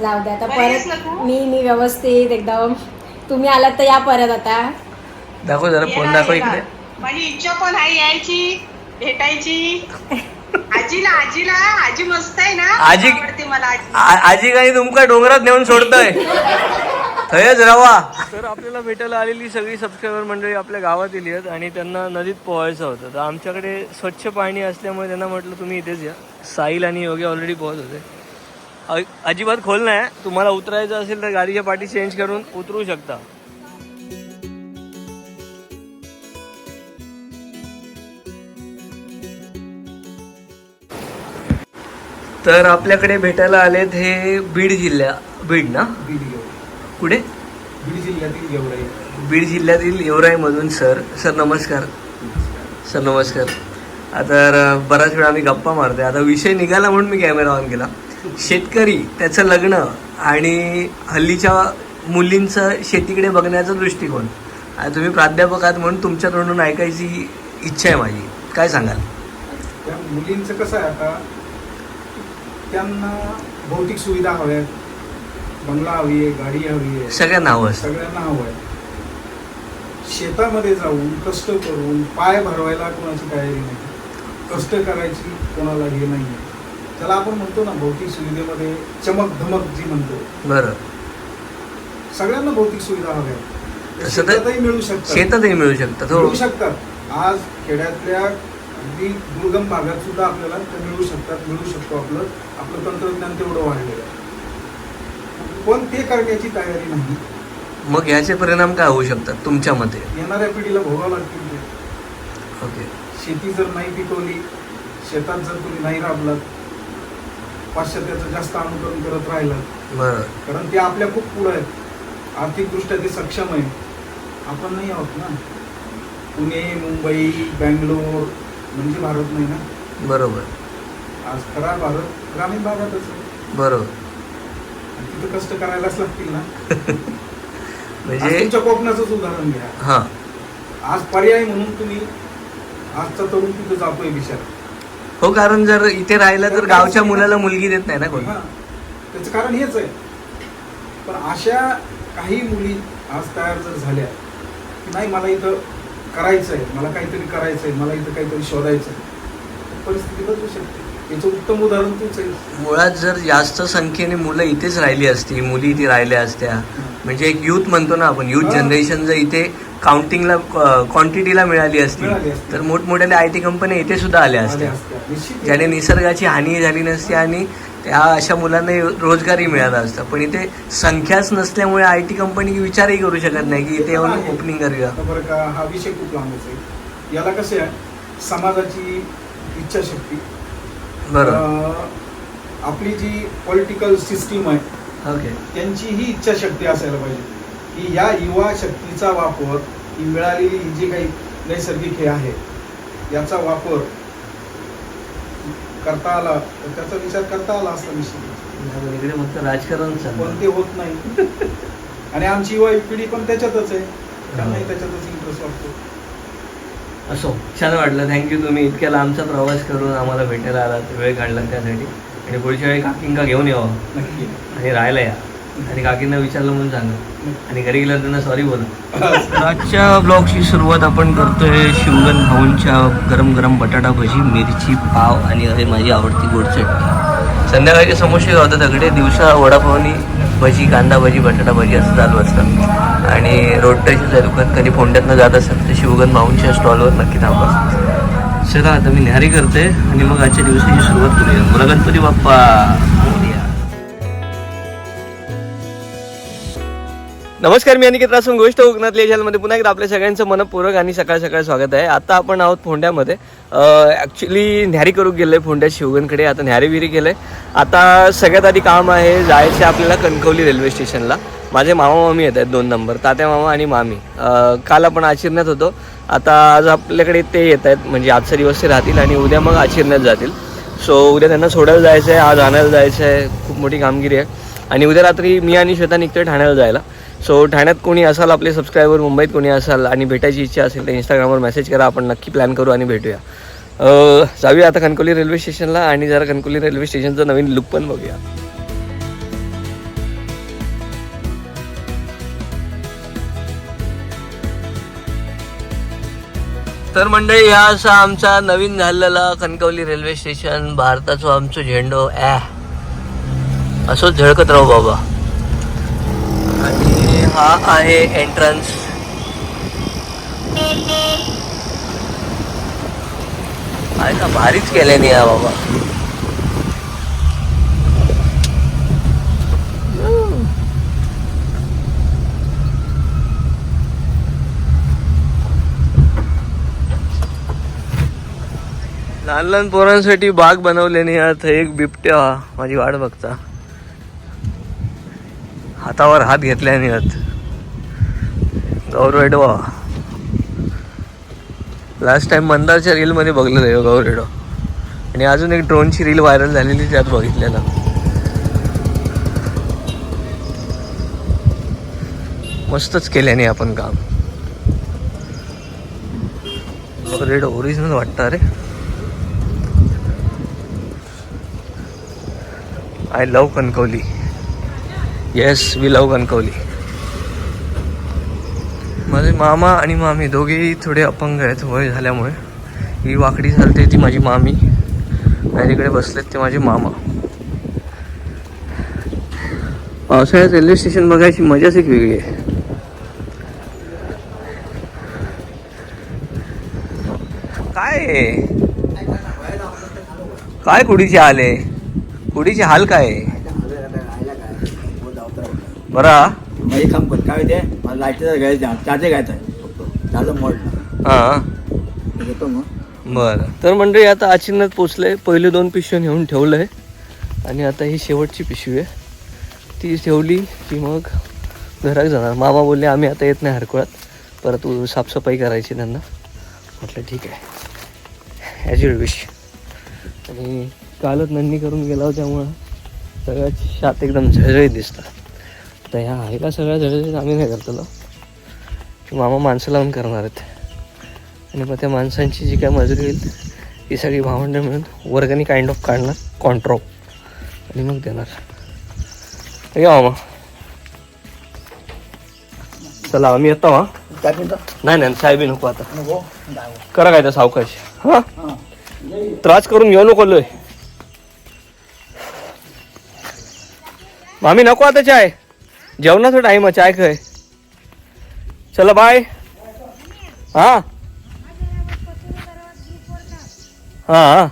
जाऊ दे आता परत? मी मी व्यवस्थित एकदम. तुम्ही आलात तर या परत आता. दाखव जरा फोन दाखव. इकडे. माझी इच्छा पण आहे यायची भेटायची. आजीला आजीला आजी मस्त आहे ना? आजी- आवडते मला आजी. काही तुमका डोंगरात नेऊन सोडतोय. थयच रावा. तर आपल्याला भेटायला आलेली सगळी सबस्क्रायबर मंडळी आपल्या गावात येली आहेत आणि त्यांना नदीत पोहायचं होतं. तर आमच्याकडे स्वच्छ पाणी असल्यामुळे त्यांना म्हटलं तुम्ही इथेच या. साहिल आणि योगी ऑलरेडी पोहत होते. अजिबात खोल नाही. तुम्हाला उतरायचं असेल तर गाडीच्या पाठी चेंज करून उतरू शकता. तर आपल्याकडे भेटायला आलेत हे बीड जिल्ह्या बीड ना? बीड. कुठे? बीड जिल्ह्यातील गेवराई बीड जिल्ह्यातील येवराईमधून सर. सर नमस्कार. सर नमस्कार. आता बराच वेळा आम्ही गप्पा मारतोय. आता विषय निघाला म्हणून मी कॅमेरा ऑन केला. शेतकरी त्याचं लग्न आणि हल्लीच्या मुलींचं शेतीकडे बघण्याचा दृष्टिकोन. आता तुम्ही प्राध्यापक आहात म्हणून तुमच्या तोंडून ऐकायची इच्छा आहे माझी. काय सांगाल? त्या मुलींचं कसं आहे आता त्यांना भौतिक सुविधा हव्यात. बंगला हवी आहे गाडी हवी आहे. सगळ्यांना हवं सगळ्यांना हवं आहे. शेतामध्ये जाऊन कष्ट करून पाय भरवायला कोणाची तयारी नाही. कष्ट करायची कोणाला हे नाही आहे त्याला आपण म्हणतो ना भौतिक सुविधेमध्ये चमक धमक जी म्हणतो. बरं. सगळ्यांना भौतिक सुविधा हव्या. शेतातही मिळू शकतात. शेतातही मिळू शकतात हो. मिळू शकतात. आज खेड्यातल्या अगदी दुर्गम भागात सुद्धा आपल्याला ते मिळू शकतात मिळू शकतो आपलं. आपलं तंत्रज्ञान तेवढं वाढलेलं आहे. पण ते करण्याची तयारी नाही. मग याचे परिणाम काय होऊ शकतात तुमच्या मते? येणाऱ्या पिढीला भोगावं लागतील ते. ओके. शेती जर नाही पिकवली शेतात जर तुम्ही नाही राबलात पाश्चात्याचं जास्त अनुकरण करत राहिलं. बरं. कारण ते आपल्या खूप पुढं आहेत. आर्थिकदृष्ट्या ते सक्षम आहे आपण नाही आहोत ना. पुणे मुंबई बँगलोर म्हणजे भारत नाही ना. बरोबर. आज खरा भारत ग्रामीण भागातच आहे. बरोबर. तिथं कष्ट करायलाच लागतील ना. म्हणजे तुमच्या कोकणाचंच उदाहरण घ्या. हां. आज पर्याय म्हणून तुम्ही आजचा तरुण तिथं जातोय बिचारा. हो कारण जर इथे राहिलं तर गावच्या मुलाला मुलगी देत नाही ना कोण. त्याचं कारण हेच आहे. पण अशा काही मुली आज तयार जर झाल्या की नाही मला इथं करायचं आहे मला काहीतरी करायचं आहे मला इथं काहीतरी शोधायचं आहे परिस्थिती बदलू शकते. याचं उत्तम उदाहरण तूच आहे मुळात जर जास्त संख्येने मुलं इथेच राहिली असती मुली इथे राहिल्या असत्या म्हणजे एक युथ म्हणतो ना आपण युथ. जनरेशन जर इथे काउंटिंगला क्वांटिटीला मिळाली असती. तर मोठमोठ्या आय टी कंपन्या इथे सुद्धा आल्या असत्या. ज्याने निसर्गाची हानी झाली नसती आणि त्या अशा मुलांना रोजगारही मिळाला असता. पण इथे संख्याच नसल्यामुळे आय टी कंपनी विचारही करू शकत नाही की इथे येऊन. ओपनिंग करूया. आता बरं का हा विषय खूप लांबच आहे. याला कसे आहे समाजाची इच्छाशक्ती. बरं. आपली जी पॉलिटिकल सिस्टीम आहे ओके त्यांची ही इच्छाशक्ती असायला पाहिजे. की या युवा शक्तीचा वापर ही मिळालेली ही जी काही नैसर्गिक हे आहे याचा वापर करता आला तर त्याचा विचार करता आला असता निश्चित इकडे मस्त राजकारण पण ते होत नाही. आणि आमची युवा पिढी पण त्याच्यातच आहे. त्यांनाही त्याच्यातच इंटरेस्ट वाटतो असो छान वाटलं. थँक्यू तुम्ही इतक्या लांबचा प्रवास करून आम्हाला भेटायला आलात. वेळ काढला त्यासाठी. आणि पुढच्या वेळी काकींका घेऊन यावं. नक्की. आणि राहायला या. आणि काकींना विचारलं म्हणून सांगा. आणि घरी गेल्यावर त्यांना सॉरी बोला. आजच्या ब्लॉगची सुरुवात आपण करतोय शिवगन भाऊंच्या गरम गरम बटाटा भजी मिरची पाव आणि अरे माझी आवडती गोड चटणी. संध्याकाळचे समोसे होतात सगळे दिवसा वडापावनी भजी कांदा भजी बटाटा भजी असं चालू असतं. आणि रोडटाच्या दुकान कधी फोंड्यातनं जात असेल तर शिवगन भाऊंच्या स्टॉलवर नक्की थांबा. चला आता मी न्यारी करते आणि मग आजच्या दिवसाची सुरुवात करूया. बोला गणपती बाप्पा. नमस्कार मी अनिकेत रासून गोष्ट कोकणातल्या याच्यामध्ये पुन्हा एकदा आपल्या सगळ्यांचं मनपूरक आणि सकाळ सकाळ स्वागत आहे. आता आपण आहोत फोंड्यामध्ये. ॲक्च्युली न्यारी करू गेलं आहे शिवगनकडे शिवगणकडे आता न्यारी विहिरी केलं आहे आता सगळ्यात आधी काम आहे जायचं आपल्याला कणकवली रेल्वे स्टेशनला माझे मामा मामी येत आहेत दोन नंबर तात्या मामा आणि मामी. काल आपण आचिरण्यात होतो. आता आज आपल्याकडे ते येत आहेत म्हणजे आजचा दिवस ते राहतील आणि उद्या मग आचिरण्यात जातील. सो उद्या त्यांना सोडायला जायचं आहे आज आणायला जायचं आहे खूप मोठी कामगिरी आहे. आणि उद्या रात्री मी आणि श्वेता निघतोय ठाण्याला जायला. सो ठाण्यात कोणी असाल आपले सबस्क्रायबर मुंबईत कोणी असाल आणि भेटायची इच्छा असेल तर इंस्टाग्रामवर मेसेज करा आपण नक्की प्लॅन करू आणि भेटूया. जाऊया आता कणकोली रेल्वे स्टेशनला आणि जरा कणकोली रेल्वे स्टेशनचं नवीन लुक पण बघूया. तर मंडळी हा असा आमचा नवीन झालेला कणकवली रेल्वे स्टेशन भारताचं आमचो झेंडो ॲ असोच झळकत राहू बाबा. आणि हा आहे एंट्रन्स आहे का? भारीच केल्याने हा बाबा. लहान लहान पोरांसाठी बाग बनवल्याने आता एक बिबट्या माझी वाट बघता. हातावर हात घेतल्याने यात गौरवेडो लास्ट टाइम मंदारच्या रीलमध्ये बघलेलं आहे हो गौरवेडो आणि अजून एक ड्रोनची रील व्हायरल झालेली त्यात बघितलेलं. मस्तच केल्याने आपण काम. रेड ओरिजिनल वाटतं रे I love Kankavli yes we love Kankavli माझे मामा आणि मामी दोघेही थोडे अपंग आहेत वय झाल्यामुळे. ही वाकडी चालते ती माझी मामी. आणि तिकडे बसलेत ते माझे मामा. पावसाळ्यात रेल्वे स्टेशन बघायची मजाच एक वेगळी आहे. काय? काय कुडीचे आले? कुडीचे हाल काय? आहे? बरा माझे काम कर काय ते मला लाईटचा घ्यायचा चार्जर घ्यायचा आहे. चार्जर मोडला हा. घेतो मग. बरं. तर मंडळी आता अचिन्नात पोचलंय पहिले दोन पिशव्या नेऊन ठेवलंय. आणि आता ही शेवटची पिशवी आहे. ती ठेवली की मग घरात जाणार. मामा बोलले आम्ही आता येत नाही हरकुळात. परत साफसफाई करायची त्यांना. म्हटलं ठीक आहे. ॲज युअर विश आणि कालच नंदी करून गेला त्यामुळं सगळ्या शात एकदम झळझळीत दिसतात तर ह्या आईला सगळ्या झळझळीत आम्ही नाही करतो मामा माणसं लावून करणार आहेत. आणि मग त्या माणसांची जी काय मजुरी येईल ती सगळी भावंड मिळून वर्गणी काइंड ऑफ काढणार कॉन्ट्रॉप आणि मग देणार. या मामा. चला आम्ही येतो हा? नाही नाही साहेबी नको आता. करा काय त्या सावकाश. हा? त्रास करून घेऊ नको लय. मामी नको आता चाय. जेवणाचा टाईम आहे चाय काय चला बाय हा? हा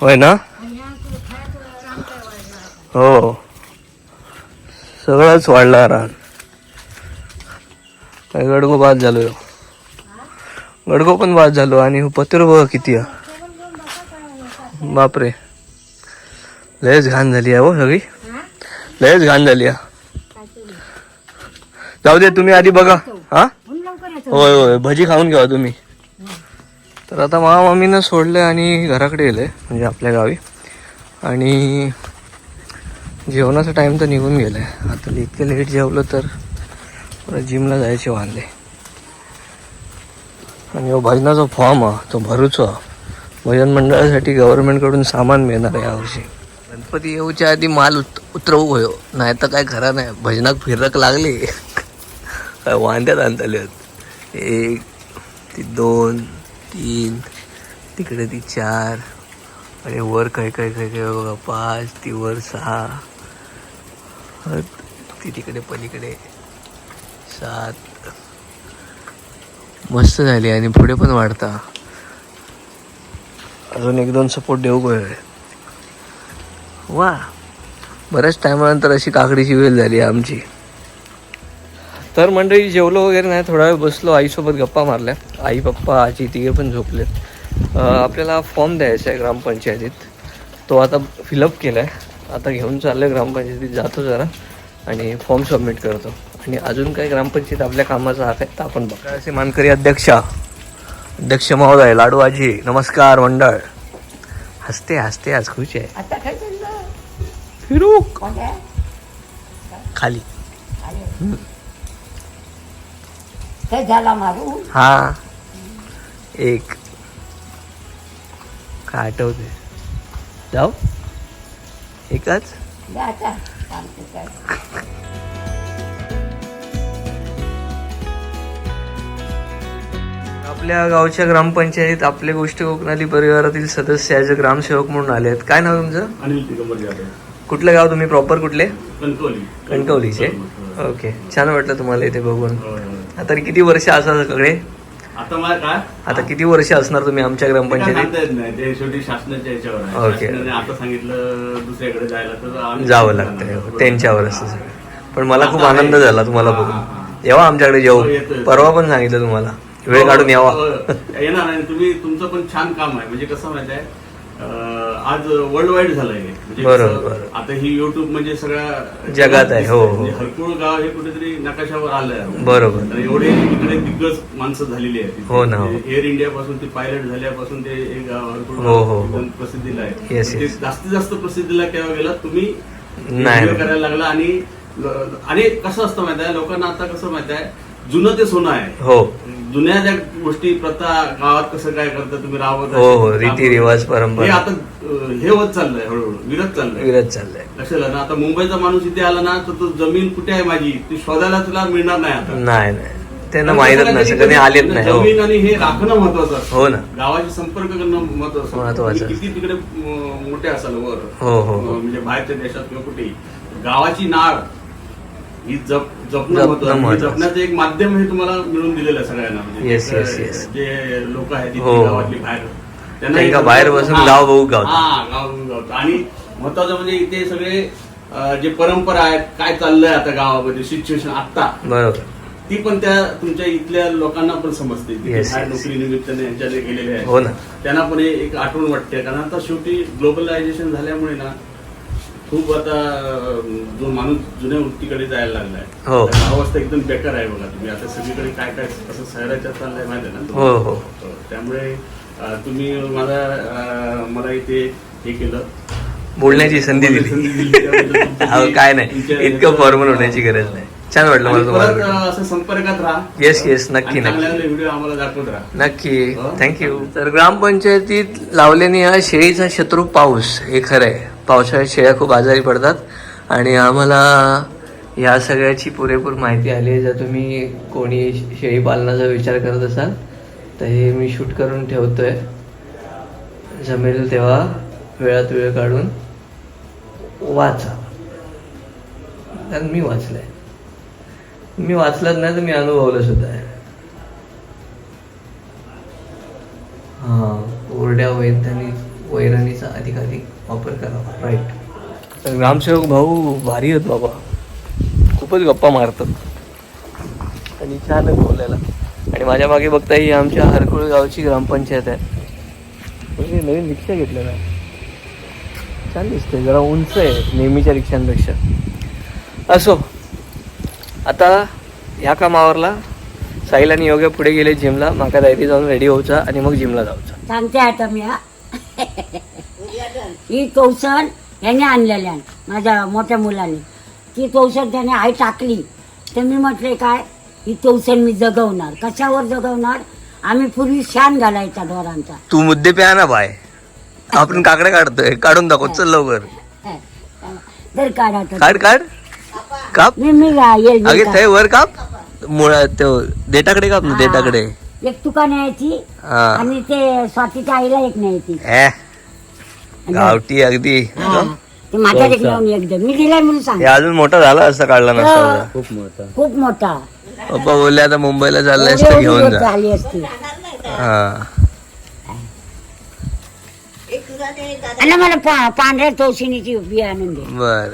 होय ना? हो. सगळंच वाढला रान काय गडगो बाद झालो ह्यो. गडगो पण बाद झालो आणि पत्र बघ किती आहे. बापरे. लयच घाण झाली आहे हो सगळी लयच घाण झाली आहे जाऊ दे तुम्ही आधी बघा हा होय होय भजी खाऊन घ्या तुम्ही तर आता मामा मम्मीनं सोडलं आणि घराकडे गेलंय म्हणजे आपल्या गावी. आणि जेवणाचा टाईम तर निघून गेलाय. आता इतकं लेट जेवलं तर परत जिमला जायचे वांदे. आणि हो भजनाचा फॉर्म हा तो भरूचो. हा. भजन मंडळासाठी गव्हर्नमेंटकडून सामान मिळणार आहे यावर्षी गणपती येऊच्या आधी माल उत उतरवू होयो. नाही तर काय खरं नाही. भजनाक फिरक लागली. काय वांद्यात आणताले एक ती दोन तीन तिकडे ती चार. आणि वर काय काय काय काय बघा. पाच ती वर सहा. ती तिकडे पलीकडे. सात. मस्त झाली आणि पुढे पण वाढता. अजून एक दोन सपोर्ट देऊ गो वा. बऱ्याच टायमानंतर अशी काकडीची वेल झाली आमची. तर मंडळी जेवलो वगैरे नाही थोडा वेळ बसलो आईसोबत गप्पा मारल्या. आई पप्पा आजी तिघे पण झोपलेत. आपल्याला फॉर्म द्यायचा आहे ग्रामपंचायतीत. तो आता फिलअप केला आहे आता घेऊन चाललो ग्रामपंचायतीत जातो जरा आणि फॉर्म सबमिट करतो. आणि अजून काही ग्रामपंचायत आपल्या कामाचा हात आहे तर आपण बघा. असे मानकरी अध्यक्षा? अध्यक्ष महोदय लाडू आजी नमस्कार मंडळ. हसते हसते आज खुश आहे. आता काय चाललं फिरू खाली. ते झाला मारून. हा. एक. काय आठवते जाऊ. एकच. आता. आपल्या गावच्या ग्रामपंचायत आपल्या गोष्टी कोकणाली परिवारातील सदस्य अ ग्रामसेवक म्हणून आले आहेत काय नाव तुमचं? अनिल दिगंबर जाधव कुठलं गाव तुम्ही प्रॉपर कुठले? कणकवली. कणकवलीचे? ओके छान वाटलं तुम्हाला इथे बघून. आता किती वर्ष असा सगळे? आता किती वर्ष असणार तुम्ही आमच्या ग्रामपंचायतीत? शेवटी शासनाच्या याच्यावर ओके. शासनाने आता सांगितलं दुसऱ्याकडे जायला तर आम्ही जावं बरोबर. त्यांच्यावर असतं सगळं. पण मला खूप आनंद. झाला तुम्हाला हा, हा, बघून हा. येवा आमच्याकडे हो, जेऊ येतो. परवा पण सांगितलं तुम्हाला. वेळ काढून यावा. हो, हो. येणार आणि तुम्ही तुमचं पण छान काम आहे. म्हणजे कसं माहिती आहे? आज वर्ल्ड वाईड झालंय हे. म्हणजे. आता ही युट्यूब म्हणजे सगळ्या जगात आहे, हो. हो. म्हणजे हरकुळ गाव हे कुठेतरी नकाशावर आलंय बरोबर. एवढे इकडे दिग्गज माणसं झालेली आहेत हो ना, हो. एअर इंडिया पासून ते पायलट झाल्यापासून ते एक गाव हरकुळ हो, हो, हो. प्रसिद्धीला आहे yes. जास्तीत जास्त प्रसिद्धीला केव्हा गेला तुम्ही करायला लागला आणि आणि कसं असतं माहिती आहे लोकांना आता कसं माहिती आहे जुनं ते सोनं आहे हो जुन्या ज्या गोष्टी प्रथा गावात कसं काय करता तुम्ही रावत हो, हो, रीतिरिवाज, परंपरा. हे आता हे होत चाललंय हळूहळू विरत चाललंय. विरत चाललंय. आलं ना? आता मुंबईचा माणूस इथे आला ना तर तो जमीन कुठे आहे माझी? ती शोधायला तुला मिळणार नाही आता. नाही नाही. त्यांना माहीतच नसेल कधी आलेत नाही जमीन आणि हे राखणं महत्वाचं हो ना. गावाशी संपर्क करणं महत्वाचं. महत्वाचं किती तिकडे मोठे असाल वर हो, हो, हो. म्हणजे बाहेरच्या देशात किंवा कुठेही. गावाची नाळ ही जप जपणं. महत्वाचं. जपण्याचं एक माध्यम हे तुम्हाला मिळून दिलेलं आहे सगळ्यांना म्हणजे Yes, yes. जे लोक आहेत हो. गावातली बाहेर त्यांना बाहेर बसून हा, गाव बघू गावतात. हा गाव बघू गावतात. आणि महत्वाचं म्हणजे इथे सगळे अं, जे परंपरा आहेत काय चाललंय आता गावामध्ये सिच्युएशन आता बरोबर ती पण त्या तुमच्या इथल्या लोकांना पण समजते की Yes, बाहेर yes. नोकरी निमित्ताने यांच्याकडे गेलेले आहेत हो ना त्यांना पण हे एक आठवण वाटते कारण आता शेवटी ग्लोबलायझेशन झाल्यामुळे ना खूप आता जो माणूस जुन्या वृत्तीकडे जायला लागलाय. हो. अवस्था एकदम बेकार आहे बघा तुम्ही. आता सगळीकडे काय काय असं शहराच्या चाललंय माहिती आहे ना हो? हो. हो, त्यामुळे अं, तुम्ही मला अं, मला इथे हे केलं. बोलण्याची संधी दिली. संधी दिली. त्याबद्दल तुमचे अहो, काय नाही. तुमच्या- इतकं फॉर्मल होण्याची गरज नाही. छान वाटलं आणि मला परत तुम्हाला अं, असं संपर्कात राहा. Yes, yes, नक्की, आणि चांगले नक्की. चांगले व्हिडिओ आम्हाला दाखवत राहा. नक्की. हो. थँक्यू तर ग्रामपंचायतीत लावल्याने हा शेळीचा शत्रू पाऊस. हे खरं आहे. पावसाळ्यात शेळ्या खूप आजारी पडतात. आणि आम्हाला या सगळ्याची पुरेपूर माहिती आली आहे जर तुम्ही कोणी शेळी पालनाचा विचार करत असाल तर हे मी शूट करून ठेवतो आहे जमेल तेव्हा वेळात वेळ काढून वाचा. कारण मी वाचलंय. मी वाचलंच नाही तर मी अनुभवलं सुद्धा आहे. हा ओरड्या वैधानी वैरणीचा अधिकाधिक वापर करावा राईट तर ग्रामसेवक भाऊ भारी आहेत बाबा. खूपच गप्पा मारतात. आणि छान आहे बोलायला. आणि माझ्या मागे बघता ही आमच्या हरकुळ गावची ग्रामपंचायत आहे. म्हणजे नवीन रिक्षा घेतलेला आहे. छान दिसते जरा उंच आहे नेहमीच्या रिक्षांपेक्षा. असो आता ह्या कामावरला साहिल आणि योग्य पुढे गेले जिमला. माका जायची जाऊन रेडी होऊचा आणि मग जिमला जाऊचा. सांगते आता मी हा. ही कौसर याने आणलेल्या माझ्या मोठ्या मुलाने. ती कौसर त्याने आई टाकली. तर मी म्हटले काय? ही कौसर मी जगवणार. कशावर जगवणार? आम्ही पूर्वी शान घालायचा ढोरांचा तू मुद्दे प्या ना बाय. आपण काकडे काढतोय. काढून दाखव. चल लवकर. जर काढा काढ काढ. काप. मी मी गा- येईल मी अगे ते वर काप. मुळा तो देटाकडे काप ना. देटाकडे. एक तुका न्यायची हा. आणि ते स्वातीच्या आईला एक न्यायची. ए, गावठी अगदी. हा. घेऊन एकदम मी दिलाय म्हणून सांग हे अजून मोठा झाला असता काढला नसता होता. खूप मोठा. पप्पा बोलले आता मुंबईला चाललंय एवढी घेऊन जा. झाली असती. हा. आणि मला पा- पांढऱ्या तोशिनीची बी आणून दे. बर.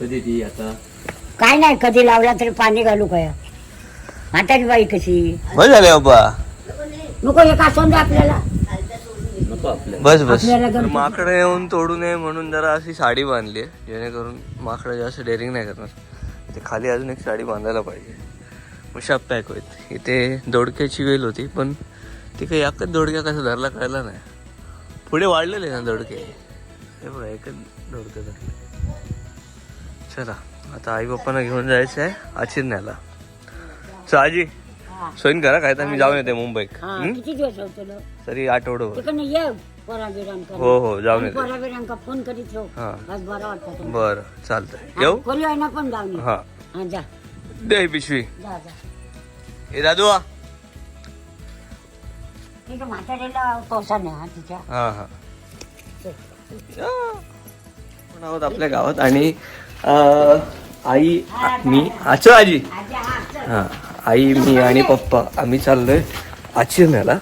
कधी ती आता? काय नाही कधी लावला तरी पाणी घालू काय म्हातारी बाई कशी? झाले बाबा नको एक असं दे आपल्याला. नको बस बस. आपल्याला गणपती- माकडं येऊन तोडू नये म्हणून जरा अशी साडी बांधली आहे जेणेकरून माकडं जास्त डेअरिंग नाही करणार. ते खाली अजून एक साडी बांधायला पाहिजे. मुशाप पॅक होत इथे दोडक्याची वेल होती पण ती काही एकच दोडक्या कसं धरला कळला नाही. पुढे वाढलेले ना दोडके. हे बघा एकच दोडकं धरले. चला आता आई बाप्पांना घेऊन जायचं आहे आचिरण्याला चल आजी सोयीन करा काय तर मी जाऊन येते मुंबईत. हा, हं? किती दिवस होतो? तरी आठवडं तिकडनं ये पोराबिरांकडे हो हो जाऊन येते. पोराबिरांका फोन करीत ठेव हा. बस बरं वाटतं बर चालतंय. येऊ? कोणी आहे ना पण जाऊन ये. हा. हा जा. दे पिशवी. जा जा. ए दादू हा तिच्या. हा हा. आपण आहोत आपल्या गावात आणि अं, आई मी अच्छा आजी हा. हा. आई मी आणि पप्पा आम्ही चाललोय आचिरण्याला.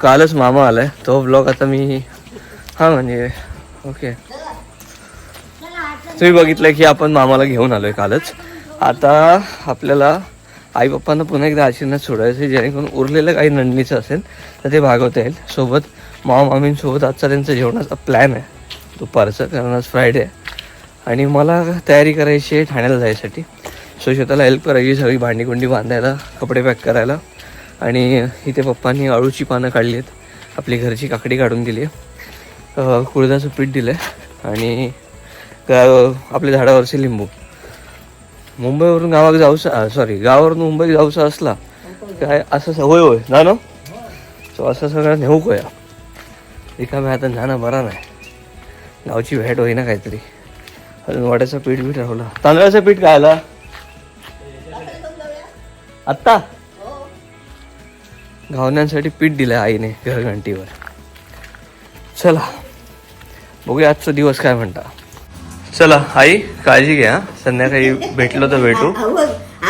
कालच मामा आलाय. तो ब्लॉग आता मी हा म्हणजे ओके तुम्ही बघितलं की आपण मामाला घेऊन आलोय कालच. आता आपल्याला आई पप्पांना पुन्हा एकदा आशीर्वाद सोडायचं आहे, जेणेकरून उरलेलं काही नंदणीचं असेल तर ते भागवता येईल. सोबत मामा मामींसोबत आजचा त्यांचा जेवणाचा प्लॅन आहे. दुपारचं कारण आज फ्रायडे आहे. आणि मला तयारी करायची आहे ठाण्याला जायसाठी. सो शेताला हेल्प करायची सगळी भांडी कुंडी बांधायला कपडे पॅक करायला. आणि इथे पप्पांनी अळूची पानं काढली आहेत. आपली घरची काकडी काढून दिली आहे. कुळदाचं पीठ दिलं आहे आणि आपल्या झाडावरचे लिंबू. मुंबईवरून गावात जाऊसा सॉरी गावावरून मुंबई जाऊचा असला काय असं होय होय ना ना? सो असं सगळं नेऊ कोया. रिकाम्या आता जाणं बरा नाही. गावची भेट होईना काहीतरी. अजून वाट्याचं पीठ बी ठरवलं. तांदळाचं पीठ काय आला आत्ता? घावण्यांसाठी पीठ दिलं आईने घरघंटीवर. चला बघूया आजचा दिवस काय म्हणता. चला आई काळजी घ्या संध्याकाळी भेटलो तर भेटू.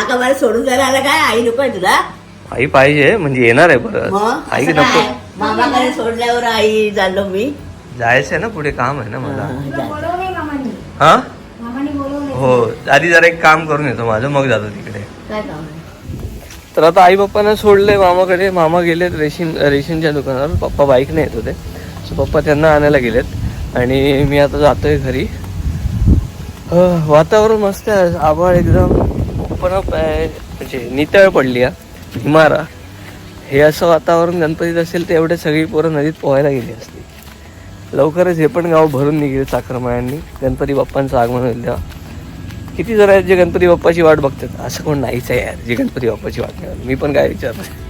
मला सोडून जायला आला काय? आई नको तुला. आई पाहिजे म्हणजे येणार आहे परत. आई नको? मामाकडे सोडल्यावर आई झालो मी. जायचं आहे ना पुढे काम आहे ना मला. हा हो? आधी जरा एक काम करून येतो माझं मग जातो तिकडे. काय काम तर आता आई पप्पानं सोडले मामाकडे मामा गेलेत रेशीन रेशीनच्या दुकानावर. पप्पा बाईकने येत होते. सो पप्पा त्यांना आणायला गेलेत. आणि मी आता जातोय घरी. वातावरण मस्त आहे. आभाळ एकदम. ओपन अप आहे म्हणजे नितळ पडली आहे हिमारा हे असं वातावरण गणपतीत असेल तर एवढे सगळी पोरं नदीत पोहायला गेली असती लवकरच हे पण गाव भरून निघेल चाकरमायांनी. गणपती बाप्पांचं आगमन होईल तेव्हा. किती जण आहेत जे गणपती बाप्पाची वाट बघतात असं कोण नाहीच आहे यार जे गणपती बाप्पाची वाट नाही. मी पण काय विचारलं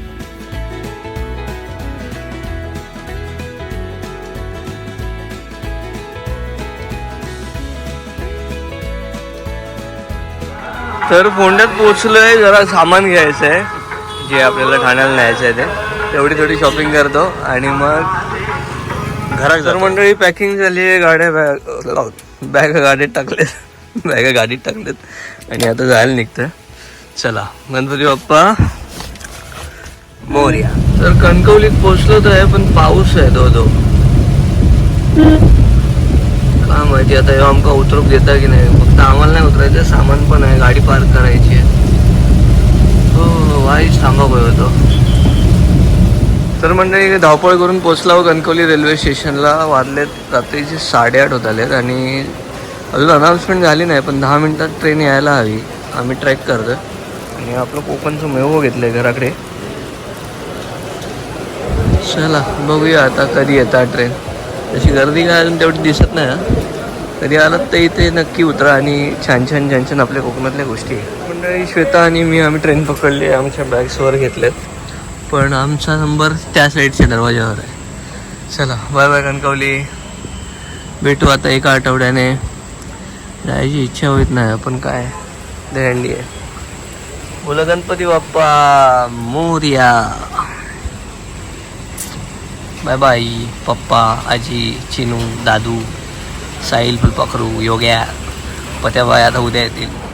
तर फोंड्यात पोचलोय जरा सामान घ्यायचं आहे जे आपल्याला ठाण्याला न्यायचं आहे ते. तेवढी थोडी शॉपिंग करतो आणि मग घरात मंडळी पॅकिंग झाली आहे गाड्या बॅग बॅग गाडीत टाकलेत. बॅगा गाडीत टाकलेत. आणि आता जायला निघतं चला गणपती बाप्पा मोर्या. तर कणकवलीत पोचलो तर आहे पण पाऊस आहे दो दो काय माहिती आता हे आमका उतरूक देता की नाही. फक्त आम्हाला नाही उतरायचं सामान पण आहे गाडी पार्क करायची आहे. हो वाईच थांबा होतो तर मंडळी धावपळ करून पोचला कणकवली हो रेल्वे स्टेशनला. वाजलेत रात्रीचे साडेआठ होत आलेत आणि अजून अनाऊन्समेंट झाली नाही पण दहा मिनटात ट्रेन यायला हवी. आम्ही ट्रॅक करतो आणि आपलं कोकणचं मेहो घेतलं आहे घराकडे. चला बघूया आता कधी येतात ट्रेन तशी गर्दी काय अजून तेवढी दिसत नाही कधी आलात तर इथे नक्की उतरा आणि छान छान छान छान आपल्या कोकणातल्या गोष्टी. मंडळी श्वेता आणि मी आम्ही ट्रेन पकडली आमच्या बॅग्सवर घेतल्यात पण आमचा नंबर त्या साईडच्या दरवाजावर आहे. चला बाय बाय कणकवली. भेटू आता एका आठवड्याने. जायची इच्छा होत नाही पण काय? दहंडी आहे. बोला Ganpati Bappa Morya. Bye bye papa आजी चिनू दादू साहिल फुलपाखरू योग्या. पत्याबाई आता उद्या येतील.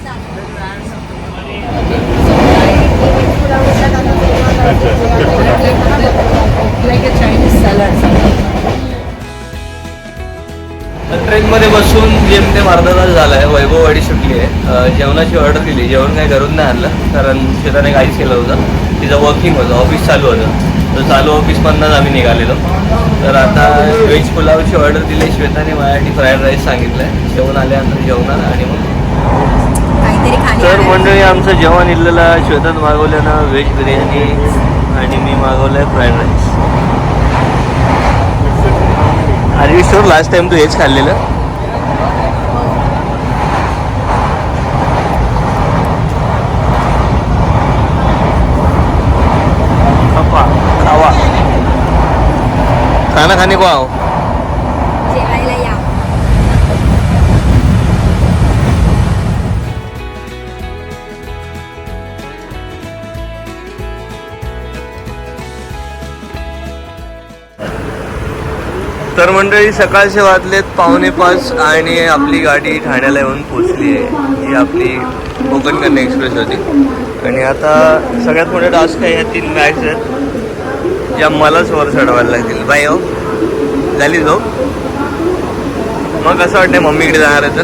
बसून जेमतेम अर्धा तास झाला आहे वैभववाडी सुटली आहे. जेवणाची ऑर्डर दिली. जेवण काय घरून नाही आणलं कारण शेताने काहीच केलं होतं. तिचं वर्किंग होतं ऑफिस चालू होतं. तर चालू ऑफिसमधनंच आम्ही निघालेलो. तर आता व्हेज पुलावची ऑर्डर दिली. श्वेताने माझ्यासाठी फ्राईड राईस सांगितलं आहे जेवण आल्यानंतर जेवणार आणि मग तर. मंडळी आमचं जेवण इलेलं श्वेतात मागवल्यानं व्हेज बिर्याणी आणि मी मागवलंय fried rice are you sure last time तू हेच खाल्लेलं? Oh. मंडळी सकाळचे वाजलेत पावणे पाच आणि आपली गाडी ठाण्याला येऊन पोचली आहे. ही आपली कोकण कन्या एक्सप्रेस होती. आणि आता सगळ्यात मोठा टास्क आहे ह्या तीन बॅग्स आहेत ज्या मलाच वर चढवायला लागतील. बाई हो झाली झोप. मग कसं वाटतंय मम्मीकडे जाणार आहे तर?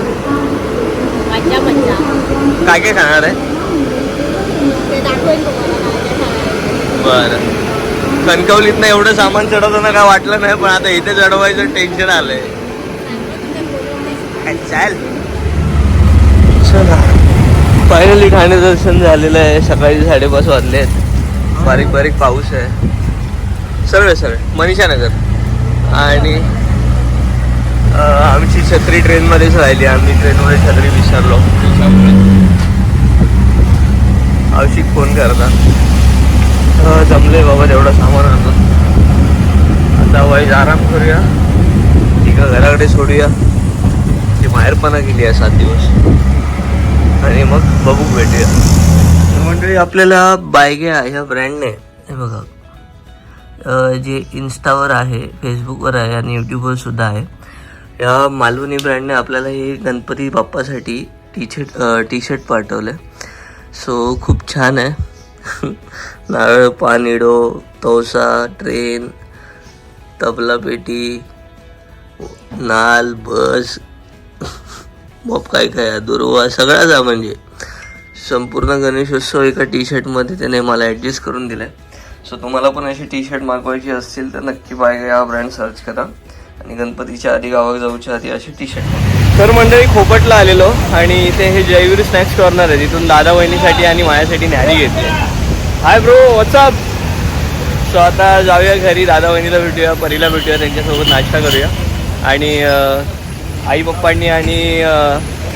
काय काय खाणार आहे. बरं. कणकवलीतनं एवढं सामान चढवताना काय वाटलं नाही पण आता इथे चढवायचं टेन्शन आलंय. चाल. चला. फायनली ठाणे दर्शन झालेलं आहे. सकाळी साडेपाच वाजले आहेत. बारीक बारीक पाऊस आहे. सरळ सरळ. मनीषा नगर आणि आमची छत्री ट्रेनमध्येच राहिली. आम्ही ट्रेनमध्ये छत्री विसरलो. आवशिक फोन करता. जमले बाबा तेवढं सामान आणून. आता वाईज आराम करूया. तिका घराकडे सोडूया. ती माहेरपणा केली आहे सात दिवस. आणि मग बघू भेटूया. म्हणजे मंडळी आपल्याला बायग्या ह्या ब्रँडने हे बघा. जे इन्स्टावर आहे फेसबुकवर आहे आणि यूट्यूबवर सुद्धा आहे. या मालवणी ब्रँडने आपल्याला हे गणपती बाप्पासाठी टी शर्ट टी शर्ट पाठवलं सो खूप छान आहे. नारळ पानिडो तवसा ट्रेन तबला पेटी नाल बस मग काय काय दुर्वा सगळाच आहे म्हणजे. संपूर्ण गणेशोत्सव एका टी शर्टमध्ये त्याने मला ॲडजस्ट करून दिलाय. सो तुम्हाला पण अशी टी शर्ट मागवायची असतील तर नक्की बाय हा ब्रँड सर्च करा. आणि गणपतीच्या आधी गावात जाऊच्या आधी अशी टी शर्ट तर मंडळी खोपटला आलेलो आणि इथे हे जयवीर स्नॅक्स कॉर्नर आहे. तिथून दादा वहिनीसाठी आणि माझ्यासाठी न्यारी घेतली हाय ब्रो व्हॉट्सअप सो आता जाऊया घरी. दादा वहिनीला भेटूया परीला भेटूया त्यांच्यासोबत नाश्ता करूया. आणि आई पप्पांनी आणि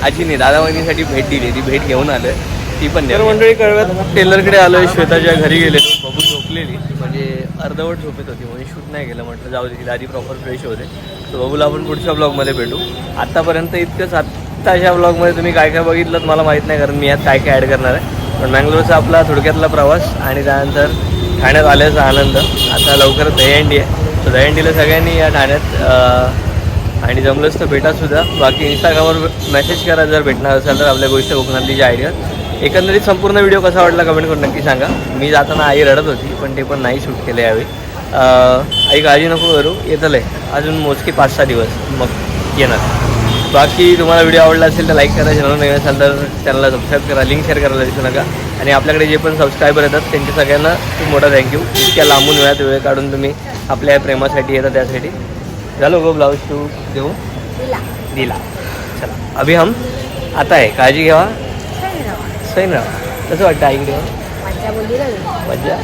आजीने दादा वहिनीसाठी भेट दिली. ती भेट घेऊन आलोय. ती पण तर मंडळी कळव्यात टेलरकडे आलोय श्वेताच्या घरी गेलेलो बघू झोपलेली म्हणजे अर्धवट झोपेत होती म्हणून शूट नाही केलं म्हटलं जाऊ दे तिला आधी प्रॉपर फ्रेश होते. तर बघूला आपण पुढच्या ब्लॉगमध्ये भेटू. आत्तापर्यंत इतकंच आत्ताच्या ब्लॉगमध्ये तुम्ही काय काय बघितलं मला माहीत नाही कारण मी यात काय काय ॲड करणार आहे. पण मँगलोरचा आपला थोडक्यातला प्रवास आणि त्यानंतर ठाण्यात आल्याचा आनंद. आता लवकरच दहीहंडी आहे. तर दहीहंडीला सगळ्यांनी या ठाण्यात आणि जमलंच तर भेटा सुद्धा. बाकी इंस्टाग्रामवर मेसेज करा जर भेटणार असेल तर आपल्या गोष्ट कोकणातली जी आयडिया एकंदरीत संपूर्ण व्हिडिओ कसा वाटला कमेंट करून नक्की सांगा. मी जाताना आई रडत होती पण ते पण नाही शूट केले यावेळी. आई काळजी नको करू येतलं आहे अजून मोजके पाच सहा दिवस मग येणार. बाकी तुम्हाला व्हिडिओ आवडला असेल तर लाईक करा चॅनल नवीन असाल तर चॅनलला सबस्क्राईब करा लिंक शेअर करायला विसरू नका. आणि आपल्याकडे जे पण सबस्क्रायबर येतात त्यांच्या सगळ्यांना खूप मोठा थँक्यू इतक्या लांबून वेळात वेळ काढून तुम्ही आपल्या प्रेमासाठी येतात त्यासाठी. झालो गो ब्लाऊज टू देऊ? दिला. दिला. चला अभि हम आता आहे. काळजी घ्यावा. सैन राहा कसं वाटतं आईकडे? मज्जा बोलली ना. मज्जा?